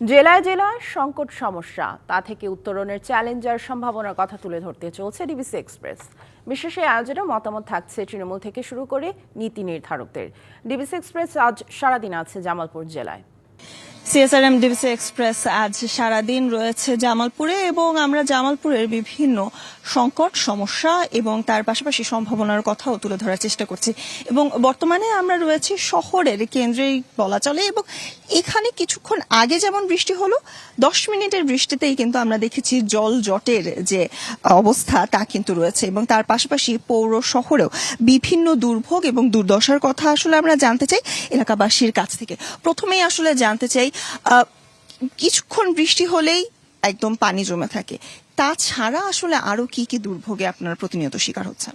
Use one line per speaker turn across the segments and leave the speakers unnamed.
জেলায় জেলায় সংকট সমস্যা, তা থেকে উত্তরণের চ্যালেঞ্জার সম্ভাবনার কথা তুলে ধরতে চলছে ডিবিসি এক্সপ্রেস। বিশেষ এই আয়োজনে মতামত থাকছে তৃণমূল থেকে শুরু করে নীতি নির্ধারকদের। ডিবিসি এক্সপ্রেস আজ সারাদিন আছে জামালপুর জেলায়।
সিএসআরএম ডিভিসি এক্সপ্রেস আজ সারাদিন রয়েছে জামালপুরে এবং আমরা জামালপুরের বিভিন্ন সংকট, সমস্যা এবং তার পাশাপাশি সম্ভাবনার কথাও তুলে ধরার চেষ্টা করছি। এবং বর্তমানে আমরা রয়েছি শহরের কেন্দ্রেই বলা চলে এবং এখানে কিছুক্ষণ আগে যেমন বৃষ্টি হলো, দশ মিনিটের বৃষ্টিতেই কিন্তু আমরা দেখেছি জল জটের যে অবস্থা তা কিন্তু রয়েছে এবং তার পাশাপাশি পৌর শহরেও বিভিন্ন দুর্ভোগ এবং দুর্দশার কথা আসলে আমরা জানতে চাই এলাকাবাসীর কাছ থেকে। প্রথমেই আসলে জানতে চাই কিছুক্ষণ বৃষ্টি হলেই একদম পানি জমে থাকে। তাছাড়া আসলে আরও কি কি দুর্ভোগে আপনারা প্রতিনিয়ত শিকার হচ্ছেন?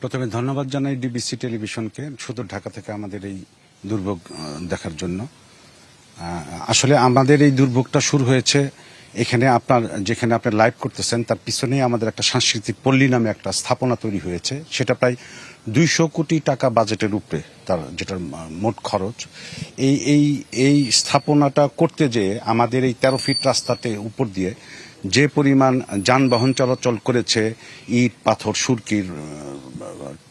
প্রথমে ধন্যবাদ জানাই ডিবিসি টেলিভিশনকে শুধু ঢাকা থেকে আমাদের এই দুর্ভোগ দেখার জন্য। আসলে আমাদের এই দুর্ভোগটা শুরু হয়েছে এখানে আপনার, যেখানে আপনি লাইভ করতেছেন, তার পিছনেই আমাদের একটা সাংস্কৃতিক পল্লী নামে একটা স্থাপনা তৈরি হয়েছে। সেটা প্রায় দুইশো কোটি টাকা বাজেটের উপরে। তার যেটার মোট খরচ, এই এই এই স্থাপনাটা করতে যেয়ে আমাদের এই তেরো ফিট রাস্তাতে উপর দিয়ে যে পরিমাণ যানবাহন চলাচল করেছে, ইট, পাথর, সুরকির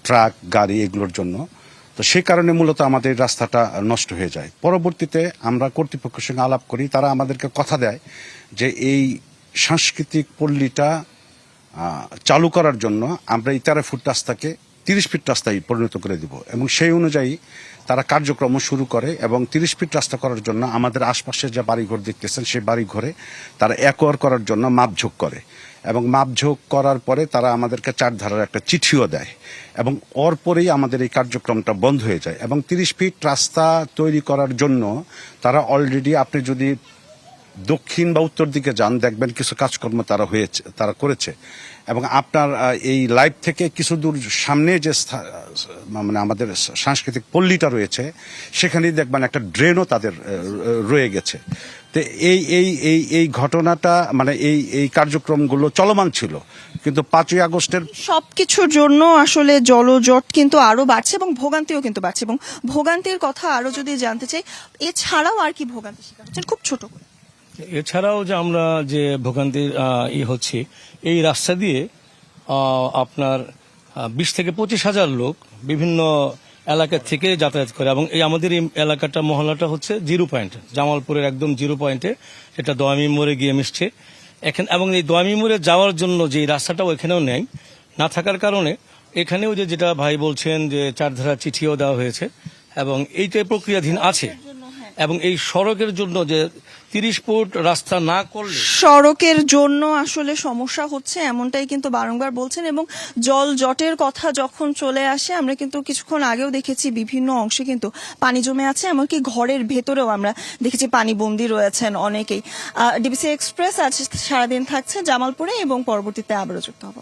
ট্রাক, গাড়ি এগুলোর জন্য, তো সে কারণে মূলত আমাদের রাস্তাটা নষ্ট হয়ে যায়। পরবর্তীতে আমরা কর্তৃপক্ষের সঙ্গে আলাপ করি, তারা আমাদেরকে কথা দেয় যে এই সাংস্কৃতিক পল্লীটা চালু করার জন্য আমরা এই তেরো ফুট রাস্তাকে তিরিশ ফিট রাস্তায় পরিণত করে দিব এবং সেই অনুযায়ী তারা কার্যক্রম শুরু করে এবং তিরিশ ফিট রাস্তা করার জন্য আমাদের আশপাশে যে বাড়িঘর দেখতেছেন, সেই বাড়িঘরে তারা একোয়ার করার জন্য মাপঝোঁক করে এবং মাপঝোঁক করার পরে তারা আমাদেরকে চার ধারার একটা চিঠিও দেয় এবং ওর পরেই আমাদের এই কার্যক্রমটা বন্ধ হয়ে যায় এবং তিরিশ ফিট রাস্তা তৈরি করার জন্য তারা অলরেডি আপনি যদি দক্ষিণ বা উত্তর দিকে যান, দেখবেন কিছু কাজকর্ম তারা হয়েছে, তারা করেছে। এবং আপনার এই লাইভ থেকে কিছু দূর সামনে যে মানে আমাদের সাংস্কৃতিক পল্লীটা রয়েছে, সেখানেই দেখবেন একটা ড্রেনও তাদের রয়ে গেছে। তো এই এই এই এই ঘটনাটা মানে এই এই কার্যক্রমগুলো চলমান ছিল। কিন্তু পাঁচই আগস্টের
সবকিছুর জন্য আসলে জলজট কিন্তু আরও বাড়ছে এবং ভোগান্তিও কিন্তু বাড়ছে। এবং ভোগান্তির কথা আরও যদি জানতে চাই, এছাড়াও আর কি ভোগান্তি শিকার হচ্ছেন? খুব ছোট করে।
এছাড়াও যে আমরা যে ভোগান্তির ই হচ্ছে এই রাস্তা দিয়ে আপনার বিশ থেকে পঁচিশ হাজার লোক বিভিন্ন এলাকা থেকে যাতায়াত করে এবং এই আমাদের এই এলাকাটা মহল্লাটা হচ্ছে জিরো পয়েন্ট জামালপুরের একদম জিরো পয়েন্টে সেটা দোয়ামি মোড়ে গিয়ে মিশছে। এখানে এবং এই দোয়ামি মোড়ে যাওয়ার জন্য যে রাস্তাটা ওইখানেও নেই না থাকার কারণে এখানেও যে যেটা ভাই বলছেন যে চারধারা চিঠিও দেওয়া হয়েছে এবং এইটাই প্রক্রিয়াধীন আছে। এবং এই সড়কের জন্য যে তিরিশ ফুট রাস্তা না করলে?
সড়কের জন্য আসলে সমস্যা হচ্ছে এমনটাই কিন্তু বারংবার বলছেন এবং জল জটের কথা যখন চলে আসে, আমরা কিন্তু কিছুক্ষণ আগেও দেখেছি বিভিন্ন অংশে কিন্তু পানি জমে আছে, এমনকি ঘরের ভেতরেও আমরা দেখেছি পানি বন্দি রয়েছেন অনেকেই। ডিবিসি এক্সপ্রেস আজ সারাদিন থাকছে জামালপুরে এবং পরবর্তীতে আবারও যুক্ত হব।